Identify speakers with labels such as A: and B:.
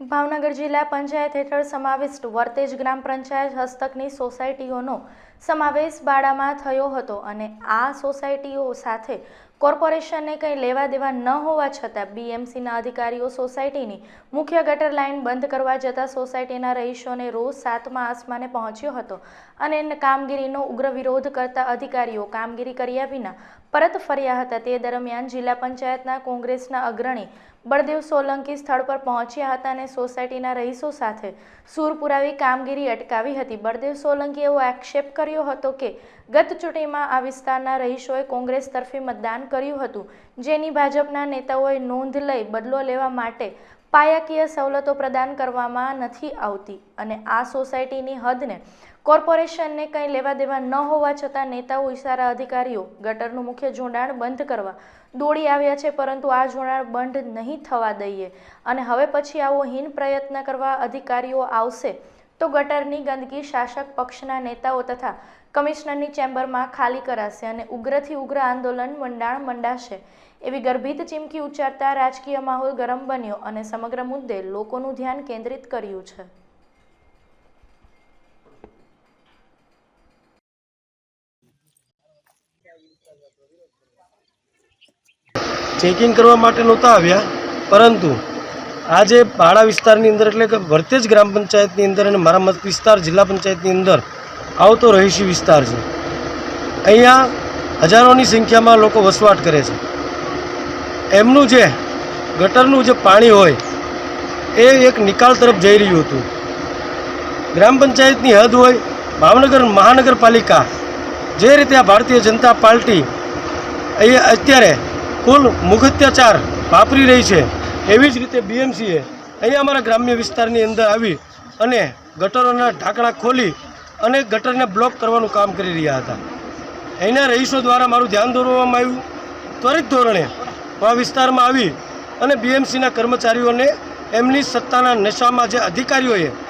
A: ભાવનગર જિલ્લા પંચાયત હેઠળ સમાવિષ્ટ વર્તેજ ગ્રામ પંચાયત હસ્તકની સોસાયટીઓનો સમાવેશ બાળામાં થયો હતો અને આ સોસાયટીઓ સાથે કોર્પોરેશનને કંઈ લેવા દેવા ન હોવા છતાં બીએમસીના અધિકારીઓ સોસાયટીની મુખ્ય ગટર લાઇન બંધ કરવા જતાં સોસાયટીના રહીશોને રોજ સાતમા આસમાને પહોંચ્યો હતો અને કામગીરીનો ઉગ્ર વિરોધ કરતા અધિકારીઓ કામગીરી કર્યા વિના પરત ફર્યા હતા. તે દરમિયાન જિલ્લા પંચાયતના કોંગ્રેસના અગ્રણી બળદેવ સોલંકી સ્થળ પર પહોંચ્યા હતા અને સોસાયટીના રહીશો સાથે સૂર પુરાવી કામગીરી અટકાવી હતી. બળદેવ સોલંકીએ એવો આક્ષેપ કર્યો હતો કે ગત ચૂંટણીમાં આ વિસ્તારના રહીશોએ કોંગ્રેસ તરફી મતદાન કર્યું હતું. જેની ભાજપના નેતાઓએ નોંધ લઈ બદલો લેવા માટે પાયાકીય સવલતો પ્રદાન કરવામાં નથી આવતી અને આ સોસાયટીની હદને કોર્પોરેશનને કંઈ લેવા દેવા ન હોવા છતાં નેતાઓ ઇશારા અધિકારીઓ ગટરનું મુખ્ય જોડાણ બંધ કરવા દોડી આવ્યા છે, પરંતુ આ જોડાણ બંધ નહીં થવા દઈએ. અને હવે પછી આવો હીન પ્રયત્ન કરવા અધિકારીઓ આવશે. તો ગટરની ગંદકી શાસક પક્ષના નેતાઓ તથા કમિશનરની ચેમ્બરમાં ખાલી કરાશે અને ઉગ્રથી ઉગ્ર આંદોલન મંડાણ મંડાશે. એવી ગર્ભિત ચીમકી ઉચ્ચારતા રાજકીય માહોલ ગરમ બન્યો અને સમગ્ર મુદ્દે લોકોનું ધ્યાન કેન્દ્રિત કર્યું છે.
B: ચેકિંગ કરવા માટે નહોતા આવ્યા, પરંતુ આજે ભાડા વિસ્તારની અંદર એટલે કે વર્તેજ ગ્રામ પંચાયતની અંદર અને મારા મત વિસ્તાર જિલ્લા પંચાયતની અંદર આવતો રહીશી વિસ્તાર છે. અહીંયા હજારોની સંખ્યામાં લોકો વસવાટ કરે છે. એમનું જે ગટરનું જે પાણી હોય, એ એક નિકાલ તરફ જઈ રહ્યું હતું. ગ્રામ પંચાયતની હદ હોય, ભાવનગર મહાનગરપાલિકા જે રીતે આ ભારતીય જનતા પાર્ટી અહીંયા અત્યારે કુલ મુખ અત્યાચાર વાપરી રહી છે એવી જ રીતે બીએમસીએ અહીંયા અમારા ગ્રામ્ય વિસ્તારની અંદર આવી અને ગટરોના ઢાંકણા ખોલી અને ગટરને બ્લોક કરવાનું કામ કરી રહ્યા હતા. અહીંના રહીશો દ્વારા મારું ધ્યાન દોરવામાં આવ્યું. ત્વરિત ધોરણે આ વિસ્તારમાં આવી અને બીએમસીના કર્મચારીઓને એમની સત્તાના નશામાં જે અધિકારીઓએ